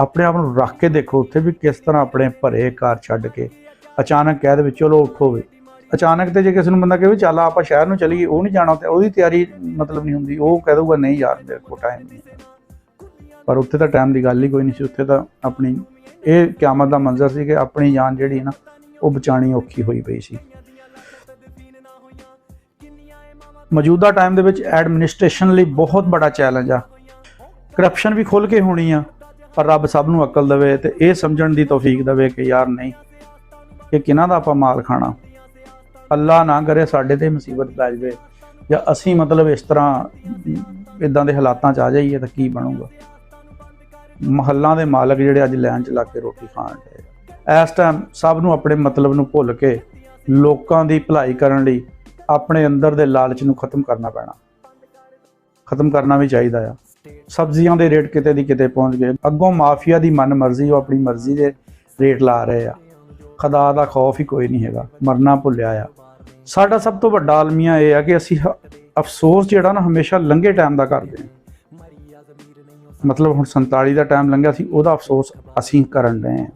ਆਪਣੇ ਆਪ ਨੂੰ ਰੱਖ ਕੇ ਦੇਖੋ ਉੱਥੇ ਵੀ ਕਿਸ ਤਰ੍ਹਾਂ ਆਪਣੇ ਭਰੇ ਘਰ ਛੱਡ ਕੇ ਅਚਾਨਕ ਕਹਿ ਦੇ ਚਲੋ ਉੱਠੋ ਵੀ। ਅਚਾਨਕ ਤੇ ਜੇ ਕਿਸੇ ਨੂੰ ਬੰਦਾ ਕਹੇ ਵੀ ਚੱਲ ਆਪਾਂ ਸ਼ਹਿਰ ਨੂੰ ਚਲੀਏ, ਉਹ ਨਹੀਂ ਜਾਣਾ ਤੇ ਉਹਦੀ ਤਿਆਰੀ ਮਤਲਬ ਨਹੀਂ ਹੁੰਦੀ, ਉਹ ਕਹਿ ਦਊਗਾ, ਨਹੀਂ ਯਾਰ, ਮੇਰੇ ਕੋਲ ਟਾਈਮ ਨਹੀਂ ਪਰ ਉੱਥੇ ਤਾਂ ਟਾਈਮ ਦੀ ਗੱਲ ਹੀ ਕੋਈ ਨਹੀਂ ਸੀ, ਉੱਥੇ ਤਾਂ ਆਪਣੀ, ਇਹ ਕਿਆਮਤ ਦਾ ਮੰਜ਼ਰ ਸੀ ਕਿ ਆਪਣੀ ਜਾਨ ਜਿਹੜੀ ਨਾ, ਉਹ ਬਚਾਣੀ ਔਖੀ ਹੋਈ ਪਈ ਸੀ। ਮੌਜੂਦਾ ਟਾਈਮ ਦੇ ਵਿੱਚ ਐਡਮਿਨਿਸਟ੍ਰੇਸ਼ਨ ਲਈ ਬਹੁਤ ਬੜਾ ਚੈਲੰਜ ਆ। ਕਰਪਸ਼ਨ ਵੀ ਖੁੱਲ ਕੇ ਹੋਣੀ ਆ, ਪਰ ਰੱਬ ਸਭ ਨੂੰ ਅਕਲ ਦੇਵੇ ਤੇ ਇਹ ਸਮਝਣ ਦੀ ਤੌਫੀਕ ਦੇਵੇ ਕਿ ਯਾਰ ਨਹੀਂ ਕਿ ਕਿਹਨਾਂ ਦਾ ਆਪਾਂ ਮਾਲ ਖਾਣਾ? ਅੱਲਾ ਨਾ ਕਰੇ, ਸਾਡੇ ਤੇ ਮੁਸੀਬਤ ਪੈ ਜਾਵੇ। ਜਾਂ ਅਸੀਂ ਮਤਲਬ ਇਸ ਤਰ੍ਹਾਂ ਇਦਾਂ ਦੇ ਹਾਲਾਤਾਂ 'ਚ ਆ ਜਾਈਏ ਤਾਂ ਕੀ ਬਣੂਗਾ? ਮਹੱਲਾਂ ਦੇ ਮਾਲਕ ਜਿਹੜੇ ਅੱਜ ਲੈਣ 'ਚ ਲੱਗ ਕੇ ਰੋਟੀ ਖਾਣ ਦੇ ਇਸ ਟਾਈਮ ਸਭ ਨੂੰ ਆਪਣੇ ਮਤਲਬ ਨੂੰ ਭੁੱਲ ਕੇ ਲੋਕਾਂ ਦੀ ਭਲਾਈ ਕਰਨ ਲਈ ਆਪਣੇ ਅੰਦਰ ਦੇ ਲਾਲਚ ਨੂੰ ਖਤਮ ਕਰਨਾ ਪੈਣਾ। ਖਤਮ ਕਰਨਾ ਵੀ ਚਾਹੀਦਾ ਆ। ਸਬਜ਼ੀਆਂ ਦੇ ਰੇਟ ਕਿਤੇ ਦੀ ਕਿਤੇ ਪਹੁੰਚ ਗਏ। ਅੱਗੋਂ ਮਾਫੀਆ ਦੀ ਮਨ ਮਰਜ਼ੀ ਉਹ ਆਪਣੀ ਮਰਜ਼ੀ ਦੇ ਰੇਟ ਲਾ ਰਹੇ ਆ। ਖੁਦਾ ਦਾ ਖੌਫ ਹੀ ਕੋਈ ਨਹੀਂ ਹੈਗਾ, ਮਰਨਾ ਭੁੱਲਿਆ ਆ। ਸਾਡਾ ਸਭ ਤੋਂ ਵੱਡਾ ਆਲਮੀਆ ਇਹ ਆ ਕਿ ਅਸੀਂ ਅਫਸੋਸ ਜਿਹੜਾ ਨਾ ਹਮੇਸ਼ਾ ਲੰਘੇ ਟਾਈਮ ਦਾ ਕਰਦੇ ਹਾਂ। ਮਤਲਬ ਹੁਣ 47 ਦਾ ਟਾਈਮ ਲੰਘਿਆ ਸੀ, ਉਹਦਾ ਅਫਸੋਸ ਅਸੀਂ ਕਰਨ ਰਹੇ ਹਾਂ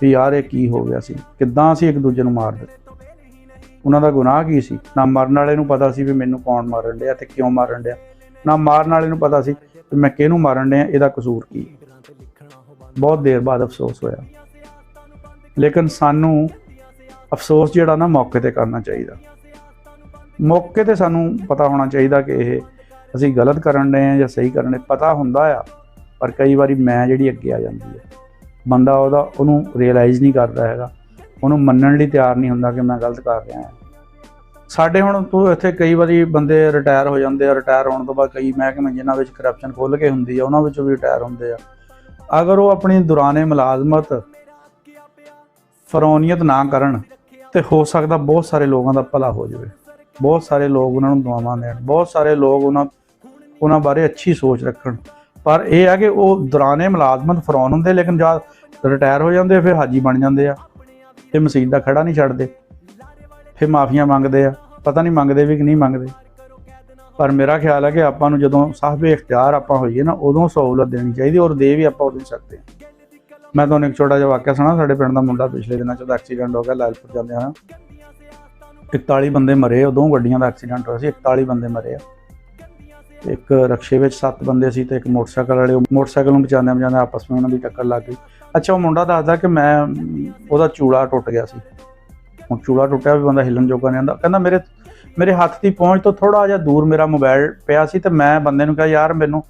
ਵੀ ਯਾਰ ਇਹ ਕੀ ਹੋ ਗਿਆ ਸੀ, ਕਿੱਦਾਂ ਅਸੀਂ ਇੱਕ ਦੂਜੇ ਨੂੰ ਮਾਰ ਦਿੱਤੇ। ਉਹਨਾਂ ਦਾ ਗੁਨਾਹ ਕੀ ਸੀ? ਨਾ ਮਰਨ ਵਾਲੇ ਨੂੰ ਪਤਾ ਸੀ ਵੀ ਮੈਨੂੰ ਕੌਣ ਮਾਰਨ ਡਿਆ ਤੇ ਕਿਉਂ ਮਾਰਨ ਡਿਆ। ਨਾ ਮਾਰਨ ਵਾਲੇ ਨੂੰ ਪਤਾ ਸੀ ਕਿ ਮੈਂ ਕਿਹਨੂੰ ਮਾਰਨ ਡਿਆ, ਇਹਦਾ ਕਸੂਰ ਕੀ ਬਹੁਤ ਦੇਰ ਬਾਅਦ ਅਫਸੋਸ ਹੋਇਆ। ਲੇਕਿਨ ਸਾਨੂੰ ਅਫਸੋਸ ਜਿਹੜਾ ਨਾ ਮੌਕੇ ਤੇ ਕਰਨਾ ਚਾਹੀਦਾ। ਮੌਕੇ ਤੇ ਸਾਨੂੰ ਪਤਾ ਹੋਣਾ ਚਾਹੀਦਾ ਕਿ ਇਹ ਅਸੀਂ ਗਲਤ ਕਰਨ ਡਏ ਆ ਜਾਂ ਸਹੀ ਕਰਨ ਡਏ। ਪਤਾ ਹੁੰਦਾ ਆ, ਪਰ ਕਈ ਵਾਰੀ ਮੈਂ ਜਿਹੜੀ ਅੱਗੇ ਆ ਜਾਂਦੀ ਹੈ ਬੰਦਾ ਉਹਦਾ, ਉਹਨੂੰ ਰਿਅਲਾਈਜ਼ ਨਹੀਂ ਕਰਦਾ ਹੈਗਾ। ਉਹਨੂੰ ਮੰਨਣ ਲਈ ਤਿਆਰ ਨਹੀਂ ਹੁੰਦਾ ਕਿ ਮੈਂ ਗਲਤ ਕਰ ਰਿਹਾ ਹਾਂ ਸਾਡੇ ਹੁਣ ਤੋਂ ਇੱਥੇ ਕਈ ਵਾਰੀ ਬੰਦੇ ਰਿਟਾਇਰ ਹੋ ਜਾਂਦੇ ਆ। ਰਿਟਾਇਰ ਹੋਣ ਤੋਂ ਬਾਅਦ ਕਈ ਮਹਿਕਮੇ ਜਿਨ੍ਹਾਂ ਵਿੱਚ ਕਰਪਸ਼ਨ ਖੁੱਲ ਕੇ ਹੁੰਦੀ ਆ, ਉਹਨਾਂ ਵਿੱਚੋਂ ਵੀ ਰਿਟਾਇਰ ਹੁੰਦੇ ਆ। ਅਗਰ ਉਹ ਆਪਣੀ ਦੁਰਾਨੇ ਮੁਲਾਜ਼ਮਤ ਫਰੋਨੀਅਤ ਨਾ ਕਰਨ ਤੇ ਹੋ ਸਕਦਾ ਬਹੁਤ ਸਾਰੇ ਲੋਕਾਂ ਦਾ ਭਲਾ ਹੋ ਜਾਵੇ। ਬਹੁਤ ਸਾਰੇ ਲੋਕ ਉਹਨਾਂ ਨੂੰ ਦੁਆਵਾਂ ਦੇਣ। ਬਹੁਤ ਸਾਰੇ ਲੋਕ ਉਹਨਾਂ ਉਹਨਾਂ ਬਾਰੇ ਅੱਛੀ ਸੋਚ ਰੱਖਣ। ਪਰ ਇਹ ਆ ਕਿ ਉਹ ਦੁਰਾਨੇ ਮੁਲਾਜ਼ਮਤ ਫਰੌਨ ਹੁੰਦੇ, ਲੇਕਿਨ ਜਦ ਰਿਟਾਇਰ ਹੋ ਜਾਂਦੇ, ਫਿਰ ਹਾਜੀ ਬਣ ਜਾਂਦੇ ਆ। ਤੇ ਮਸਜਿਦ ਦਾ ਖੜਾ ਨਹੀਂ ਛੱਡਦੇ। ਫਿਰ ਮਾਫੀਆਂ ਮੰਗਦੇ ਆ। ਪਤਾ ਨਹੀਂ ਮੰਗਦੇ ਵੀ ਕਿ ਨਹੀਂ ਮੰਗਦੇ। ਪਰ ਮੇਰਾ ਖਿਆਲ ਹੈ ਕਿ ਆਪਾਂ ਨੂੰ ਜਦੋਂ ਸਾਹਬੇ ਇਖਤਿਆਰ ਆਪਾਂ ਹੋਈਏ ਨਾ, ਉਦੋਂ ਸਹੂਲਤ ਦੇਣੀ ਚਾਹੀਦੀ, ਔਰ ਦੇ ਵੀ ਆਪਾਂ ਉਦੋਂ ਹੀ ਸਕਦੇ ਹਾਂ ਮੈਂ ਤੁਹਾਨੂੰ ਇੱਕ ਛੋਟਾ ਜਿਹਾ ਵਾਕਿਆ ਸੁਣਾ, ਸਾਡੇ ਪਿੰਡ ਦਾ ਮੁੰਡਾ ਪਿਛਲੇ ਦਿਨਾਂ 'ਚ ਉਹਦਾ ਐਕਸੀਡੈਂਟ ਹੋ ਗਿਆ ਲਾਲਪੁਰ ਜਾਂਦੇ ਹਾਂ 41 ਬੰਦੇ ਮਰੇ, ਉਦੋਂ ਗੱਡੀਆਂ ਦਾ ਐਕਸੀਡੈਂਟ ਹੋਇਆ ਸੀ 41 ਬੰਦੇ ਮਰੇ ਆ। ਇੱਕ ਰਕਸ਼ੇ ਵਿੱਚ 7 ਬੰਦੇ ਸੀ ਤੇ ਇੱਕ ਮੋਟਰਸਾਈਕਲ ਵਾਲੇ, ਉਹ ਮੋਟਰਸਾਈਕਲ ਨੂੰ ਬਚਾਉਂਦੇ ਬਚਾਉਂਦੇ ਆਪਸ ਵਿੱਚ ਉਹਨਾਂ ਦੀ ਟੱਕਰ ਲੱਗ ਗਈ। ਅੱਛਾ, ਉਹ ਮੁੰਡਾ ਦੱਸਦਾ ਕਿ ਮੈਂ, ਉਹਦਾ ਚੂੜਾ ਟੁੱਟ ਗਿਆ ਸੀ। ਹੁਣ ਚੂੜਾ ਟੁੱਟਿਆ ਵੀ ਬੰਦਾ ਹਿੱਲਣ ਜੋਗਾ ਨਹੀਂ ਆਂਦਾ ਕਹਿੰਦਾ, ਮੇਰੇ ਮੇਰੇ ਹੱਥ ਦੀ ਪਹੁੰਚ ਤੋਂ ਥੋੜਾ ਜਿਹਾ ਦੂਰ ਮੇਰਾ ਮੋਬਾਈਲ ਪਿਆ ਸੀ ਤੇ ਮੈਂ ਬੰਦੇ ਨੂੰ ਕਿਹਾ, ਯਾਰ, ਮੈਨੂੰ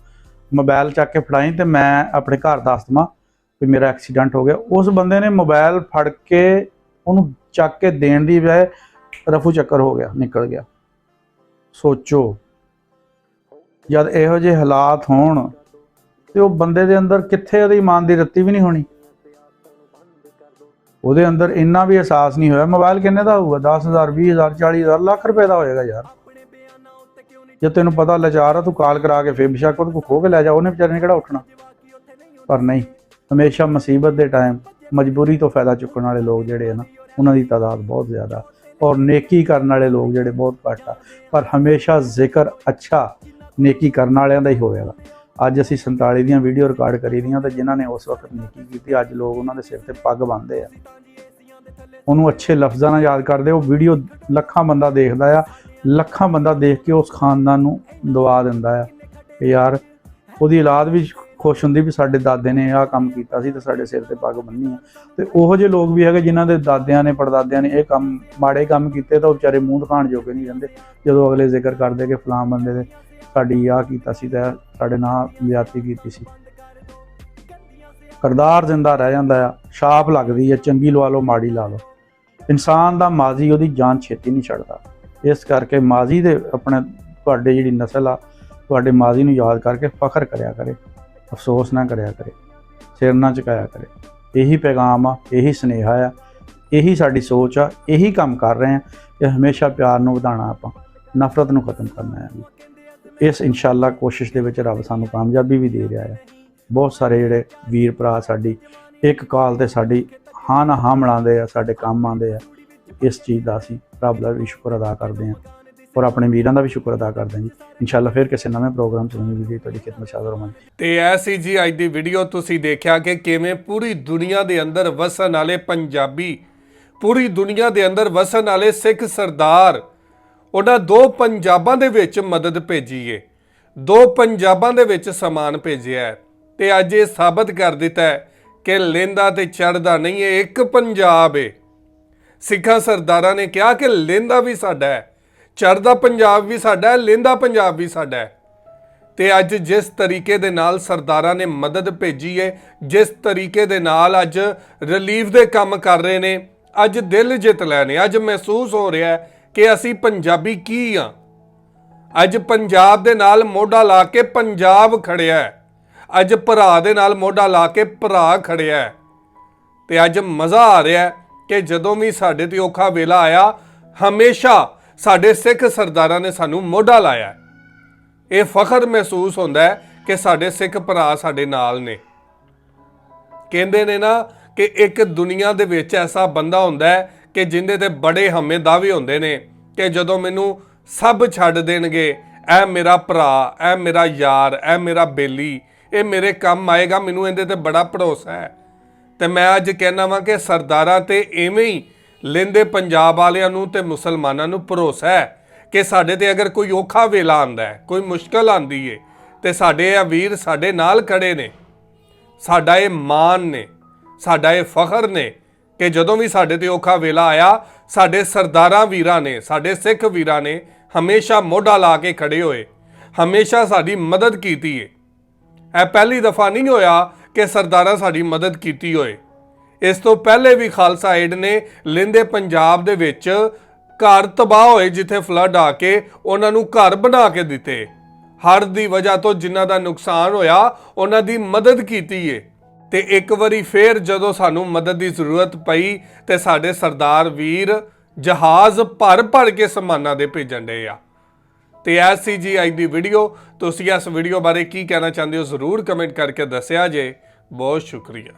ਮੋਬਾਈਲ ਚੱਕ ਕੇ ਫੜਾਈ ਤੇ ਮੈਂ ਆਪਣੇ ਘਰ ਦੱਸ ਦਵਾਂ ਵੀ ਮੇਰਾ ਐਕਸੀਡੈਂਟ ਹੋ ਗਿਆ। ਉਸ ਬੰਦੇ ਨੇ ਮੋਬਾਈਲ ਫੜ ਕੇ ਉਹਨੂੰ ਚੱਕ ਕੇ ਦੇਣ ਦੀ ਬਜਾਏ ਰਫੂ ਚੱਕਰ ਹੋ ਗਿਆ, ਨਿਕਲ ਗਿਆ। ਸੋਚੋ, ਜਦ ਇਹੋ ਜਿਹੇ ਹਾਲਾਤ ਹੋਣ, ਤੇ ਉਹ ਬੰਦੇ ਦੇ ਅੰਦਰ ਕਿੱਥੇ ਉਹਦੀ ਇਮਾਨ ਦੀ ਰੱਤੀ ਵੀ ਨਹੀਂ ਹੋਣੀ? ਉਹਦੇ ਅੰਦਰ ਇੰਨਾ ਵੀ ਅਹਿਸਾਸ ਨਹੀਂ ਹੋਇਆ। ਮੋਬਾਈਲ ਕਿੰਨੇ ਦਾ ਹੋਊਗਾ? 10000 20000 40000 ਲੱਖ ਰੁਪਏ ਦਾ ਹੋਏਗਾ ਯਾਰ। ਜੇ ਤੈਨੂੰ ਪਤਾ ਲਾਚਾਰ ਆ, ਤੂੰ ਕਾਲ ਕਰਾ ਕੇ ਫੇਰ ਬਿਸ਼ੱਕ ਉਹਨੂੰ ਖੋ ਕੇ ਲੈ ਜਾ। ਉਹਨੇ ਵਿਚਾਰੇ ਨੇ ਕਿਹੜਾ ਉੱਠਣਾ? ਪਰ ਨਹੀਂ। ਹਮੇਸ਼ਾ ਮੁਸੀਬਤ ਦੇ ਟਾਈਮ ਮਜਬੂਰੀ ਤੋਂ ਫਾਇਦਾ ਚੁੱਕਣ ਵਾਲੇ ਲੋਕ ਜਿਹੜੇ ਆ ਨਾ, ਉਹਨਾਂ ਦੀ ਤਾਦਾਦ ਬਹੁਤ ਜ਼ਿਆਦਾ। ਔਰ ਨੇਕੀ ਕਰਨ ਵਾਲੇ ਲੋਕ ਜਿਹੜੇ ਬਹੁਤ ਘੱਟ ਆ। ਪਰ ਹਮੇਸ਼ਾ ਜ਼ਿਕਰ ਅੱਛਾ ਨੇਕੀ ਕਰਨ ਵਾਲਿਆਂ ਦਾ ਹੀ ਹੋਵੇਗਾ। ਅੱਜ ਅਸੀਂ 47 ਦੀਆਂ ਵੀਡੀਓ ਰਿਕਾਰਡ ਕਰੀ ਦੀਆਂ ਤੇ ਜਿਨ੍ਹਾਂ ਨੇ ਉਸ ਵਕਤ ਨੇਕੀ ਕੀਤੀ, ਅੱਜ ਲੋਕ ਉਹਨਾਂ ਦੇ ਸਿਰ ਤੇ ਪੱਗ ਬੰਨ੍ਹਦੇ ਆ। ਉਹਨੂੰ ਅੱਛੇ ਲਫ਼ਜ਼ਾਂ ਨਾਲ ਯਾਦ ਕਰਦੇ ਉਹ ਵੀਡੀਓ ਲੱਖਾਂ ਬੰਦਾ ਦੇਖਦਾ ਆ। ਲੱਖਾਂ ਬੰਦਾ ਦੇਖ ਕੇ ਉਸ ਖਾਨਦਾਨ ਨੂੰ ਦਵਾ ਦਿੰਦਾ ਆ। ਕਿ ਯਾਰ, ਉਹਦੀ ਔਲਾਦ ਵੀ ਖੁਸ਼ ਹੁੰਦੀ ਵੀ ਸਾਡੇ ਦਾਦੇ ਨੇ ਆਹ ਕੰਮ ਕੀਤਾ ਸੀ ਤੇ ਸਾਡੇ ਸਿਰ ਤੇ ਪੱਗ ਬੰਨੀ ਆ। ਤੇ ਉਹੋ ਜਿਹੇ ਲੋਕ ਵੀ ਹੈਗੇ ਜਿਨ੍ਹਾਂ ਦੇ ਦਾਦਿਆਂ ਨੇ, ਪੜਦਾਦਿਆਂ ਨੇ ਇਹ ਕੰਮ, ਮਾੜੇ ਕੰਮ ਕੀਤੇ ਤਾਂ ਉਹ ਵਿਚਾਰੇ ਮੂੰਹ ਦਿਖਾਣ ਜੋਗੇ ਨਹੀਂ ਰਹਿੰਦੇ। ਜਦੋਂ ਅਗਲੇ ਜ਼ਿਕਰ ਕਰਦੇ ਕਿ ਫਲਾਮ ਬੰਦੇ ਦੇ ਸਾਡੀ ਆਹ ਕੀਤਾ ਸੀ ਤਾਂ ਸਾਡੇ ਨਾਲ ਜ਼ਿਆਦਤੀ ਕੀਤੀ ਸੀ। ਕਰਦਾਰ ਜ਼ਿੰਦਾ ਰਹਿ ਜਾਂਦਾ ਆ, ਛਾਪ ਲੱਗਦੀ ਹੈ ਚੰਗੀ ਲਵਾ ਲਓ, ਮਾੜੀ ਲਾ ਲਓ। ਇਨਸਾਨ ਦਾ ਮਾਜ਼ੀ, ਉਹਦੀ ਜਾਨ ਛੇਤੀ ਨਹੀਂ ਛੱਡਦਾ। ਇਸ ਕਰਕੇ ਮਾਜ਼ੀ ਦੇ ਆਪਣੇ, ਤੁਹਾਡੇ ਜਿਹੜੀ ਨਸਲ ਆ, ਤੁਹਾਡੇ ਮਾਜ਼ੀ ਨੂੰ ਯਾਦ ਕਰਕੇ ਫਖਰ ਕਰਿਆ ਕਰੇ। ਅਫਸੋਸ ਨਾ ਕਰਿਆ ਕਰੇ, ਸਿਰ ਨਾ ਝੁਕਾਇਆ ਕਰੇ। ਇਹੀ ਪੈਗਾਮ ਆ, ਇਹੀ ਸੁਨੇਹਾ ਆ, ਇਹੀ ਸਾਡੀ ਸੋਚ ਆ, ਇਹੀ ਕੰਮ ਕਰ ਰਹੇ ਆ ਕਿ ਹਮੇਸ਼ਾ ਪਿਆਰ ਨੂੰ ਵਧਾਉਣਾ ਆਪਾਂ, ਨਫ਼ਰਤ ਨੂੰ ਖਤਮ ਕਰਨਾ ਹੈ ਜੀ। ਇਸ ਇਨਸ਼ਾਅੱਲਾ ਕੋਸ਼ਿਸ਼ ਦੇ ਵਿੱਚ ਰੱਬ ਸਾਨੂੰ ਕਾਮਯਾਬੀ ਵੀ ਦੇ ਰਿਹਾ ਹੈ ਬਹੁਤ ਸਾਰੇ ਜਿਹੜੇ ਵੀਰ ਭਰਾ ਸਾਡੀ, ਇੱਕ ਕਾਲ ਤੇ ਸਾਡੀ ਹਾਂ ਨਾ ਹਾਂ ਮਿਲਾਉਂਦੇ ਆ, ਸਾਡੇ ਕੰਮ ਆਉਂਦੇ ਆ, ਇਸ ਚੀਜ਼ ਦਾ ਅਸੀਂ ਰੱਬ ਦਾ ਵੀ ਸ਼ੁਕਰ ਅਦਾ ਕਰਦੇ ਹਾਂ ਔਰ ਆਪਣੇ ਵੀਰਾਂ ਦਾ ਵੀ ਸ਼ੁਕਰ ਅਦਾ ਕਰਦੇ ਹਾਂ ਜੀ। ਇਨਸ਼ਾਅੱਲਾ ਫਿਰ ਕਿਸੇ ਨਵੇਂ ਪ੍ਰੋਗਰਾਮ ਚ ਨਵੀਂ ਵੀਡੀਓ ਤੁਹਾਡੀ ਖਿਦਮਤ ਹਾਜ਼ਰ ਹੋਵਾਂਗੇ ਤੇ ਐਸੀ ਜੀ ਅੱਜ ਦੀ ਵੀਡੀਓ, ਤੁਸੀਂ ਦੇਖਿਆ ਕਿ ਕਿਵੇਂ ਪੂਰੀ ਦੁਨੀਆ ਦੇ ਅੰਦਰ ਵਸਣ ਵਾਲੇ ਪੰਜਾਬੀ, ਪੂਰੀ ਦੁਨੀਆ ਦੇ ਅੰਦਰ ਵਸਣ ਵਾਲੇ ਸਿੱਖ ਸਰਦਾਰ, ਉਹਨਾਂ ਦੋ ਪੰਜਾਬਾਂ ਦੇ ਵਿੱਚ ਮਦਦ ਭੇਜੀ ਏ ਦੋ ਪੰਜਾਬਾਂ ਦੇ ਵਿੱਚ ਸਮਾਨ ਭੇਜਿਆ ਹੈ। ਤੇ ਅੱਜ ਇਹ ਸਾਬਤ ਕਰ ਦਿੱਤਾ ਕਿ ਲੈਂਦਾ ਤੇ ਚੜਦਾ ਨਹੀਂ, ਇਹ ਇੱਕ ਪੰਜਾਬ ਏ। ਸਿੱਖਾਂ ਸਰਦਾਰਾਂ ਨੇ ਕਿਹਾ ਕਿ ਲੈਂਦਾ ਵੀ ਸਾਡਾ ਹੈ। ਚੜਦਾ ਪੰਜਾਬ ਵੀ ਸਾਡਾ ਹੈ ਲੈਂਦਾ ਪੰਜਾਬ ਵੀ ਸਾਡਾ ਹੈ। ਤੇ ਅੱਜ ਜਿਸ ਤਰੀਕੇ ਦੇ ਨਾਲ ਸਰਦਾਰਾਂ ਨੇ ਮਦਦ ਭੇਜੀ ਹੈ ਜਿਸ ਤਰੀਕੇ ਦੇ ਨਾਲ ਅੱਜ ਰਿਲੀਫ ਦੇ ਕੰਮ ਕਰ ਰਹੇ ਨੇ, ਅੱਜ ਦਿਲ ਜਿੱਤ ਲਏ ਨੇ ਅੱਜ ਮਹਿਸੂਸ ਹੋ ਰਿਹਾ ਹੈ ਕਿ ਅਸੀਂ ਪੰਜਾਬੀ ਕੀ ਆ। ਅੱਜ ਪੰਜਾਬ ਦੇ ਨਾਲ ਮੋਢਾ ਲਾ ਕੇ ਪੰਜਾਬ ਖੜਿਆ ਹੈ। ਅੱਜ ਭਰਾ ਦੇ ਨਾਲ ਮੋਢਾ ਲਾ ਕੇ ਭਰਾ ਖੜਿਆ ਹੈ। ਤੇ ਅੱਜ ਮਜ਼ਾ ਆ ਰਿਹਾ ਕਿ ਜਦੋਂ ਵੀ ਸਾਡੇ ਤੇ ਔਖਾ ਵੇਲਾ ਆਇਆ, ਹਮੇਸ਼ਾ ਸਾਡੇ ਸਿੱਖ ਸਰਦਾਰਾਂ ਨੇ ਸਾਨੂੰ ਮੋਢਾ ਲਾਇਆ ਇਹ ਫਖਰ ਮਹਿਸੂਸ ਹੁੰਦਾ ਹੈ ਕਿ ਸਾਡੇ ਸਿੱਖ ਭਰਾ ਸਾਡੇ ਨਾਲ ਨੇ। ਕਹਿੰਦੇ ਨੇ ਨਾ ਕਿ ਇੱਕ ਦੁਨੀਆ ਦੇ ਵਿੱਚ ਐਸਾ ਬੰਦਾ ਹੁੰਦਾ ਹੈ ਕਿ ਜਿੰਦੇ ਤੇ ਬੜੇ ਹਮੇ ਦਾਅਵੇ ਹੁੰਦੇ ਨੇ ਕਿ ਜਦੋਂ ਮੈਨੂੰ ਸਭ ਛੱਡ ਦੇਣਗੇ ਇਹ ਮੇਰਾ ਭਰਾ ਇਹ ਮੇਰਾ ਯਾਰ ਇਹ ਮੇਰਾ ਬੇਲੀ, ਇਹ ਮੇਰੇ ਕੰਮ ਆਏਗਾ, ਮੈਨੂੰ ਇਹਦੇ ਤੇ ਬੜਾ ਭਰੋਸਾ ਹੈ। ਤੇ ਮੈਂ ਅੱਜ ਕਹਿਣਾ ਵਾਂ ਕਿ ਸਰਦਾਰਾਂ ਤੇ ਐਵੇਂ ਹੀ ਲੈਂਦੇ ਪੰਜਾਬ ਵਾਲਿਆਂ ਨੂੰ ਤੇ ਮੁਸਲਮਾਨਾਂ ਨੂੰ ਭਰੋਸਾ ਹੈ ਕਿ ਸਾਡੇ ਤੇ ਅਗਰ ਕੋਈ ਔਖਾ ਵੇਲਾ ਆਂਦਾ ਹੈ, ਕੋਈ ਮੁਸ਼ਕਲ ਆਂਦੀ ਏ, ਤੇ ਸਾਡੇ ਆ ਵੀਰ ਸਾਡੇ ਨਾਲ ਖੜੇ ਨੇ। ਸਾਡਾ ਇਹ ਮਾਣ ਨੇ, ਸਾਡਾ ਇਹ ਫਖਰ ਨੇ ਕਿ ਜਦੋਂ ਵੀ ਸਾਡੇ ਤੇ ਔਖਾ ਵੇਲਾ ਆਇਆ, ਸਾਡੇ ਸਰਦਾਰਾਂ ਵੀਰਾਂ ਨੇ, ਸਾਡੇ ਸਿੱਖ ਵੀਰਾਂ ਨੇ ਹਮੇਸ਼ਾ ਮੋਢਾ ਲਾ ਕੇ ਖੜੇ ਹੋਏ, ਹਮੇਸ਼ਾ ਸਾਡੀ ਮਦਦ ਕੀਤੀ ਏ। ਇਹ ਪਹਿਲੀ ਦਫਾ ਨਹੀਂ ਹੋਇਆ ਕਿ ਸਰਦਾਰਾਂ ਸਾਡੀ ਮਦਦ ਕੀਤੀ ਹੋਏ। ਇਸ ਤੋਂ ਪਹਿਲੇ ਵੀ ਖਾਲਸਾ ਏਡ ਨੇ ਲਿੰਦੇ ਪੰਜਾਬ ਦੇ ਵਿੱਚ ਘਰ ਤਬਾਹ ਹੋਏ ਜਿੱਥੇ ਫਲੱਡ ਆ ਕੇ ਉਹਨਾਂ ਨੂੰ ਘਰ ਬਣਾ ਕੇ ਦਿੱਤੇ। ਹੜ੍ਹ ਦੀ ਵਜ੍ਹਾ ਤੋਂ ਜਿਨ੍ਹਾਂ ਦਾ ਨੁਕਸਾਨ ਹੋਇਆ, ਉਹਨਾਂ ਦੀ ਮਦਦ ਕੀਤੀ ਏ। ਤੇ ਇੱਕ ਵਾਰੀ ਫੇਰ ਜਦੋਂ ਸਾਨੂੰ ਮਦਦ ਦੀ ਜ਼ਰੂਰਤ ਪਈ ਤੇ ਸਾਡੇ ਸਰਦਾਰ ਵੀਰ ਜਹਾਜ਼ ਭਰ ਭਰ ਕੇ ਸਮਾਨਾਂ ਦੇ ਭੇਜਣ ਡਏ ਆ। ਤੇ ਸੀ ਜੀ ਅੱਜ ਦੀ ਵੀਡੀਓ, ਤੁਸੀਂ ਇਸ ਵੀਡੀਓ ਬਾਰੇ ਕੀ ਕਹਿਣਾ ਚਾਹੁੰਦੇ ਹੋ ਜ਼ਰੂਰ ਕਮੈਂਟ ਕਰਕੇ ਦੱਸਿਆ ਜੇ। ਬਹੁਤ ਸ਼ੁਕਰੀਆ।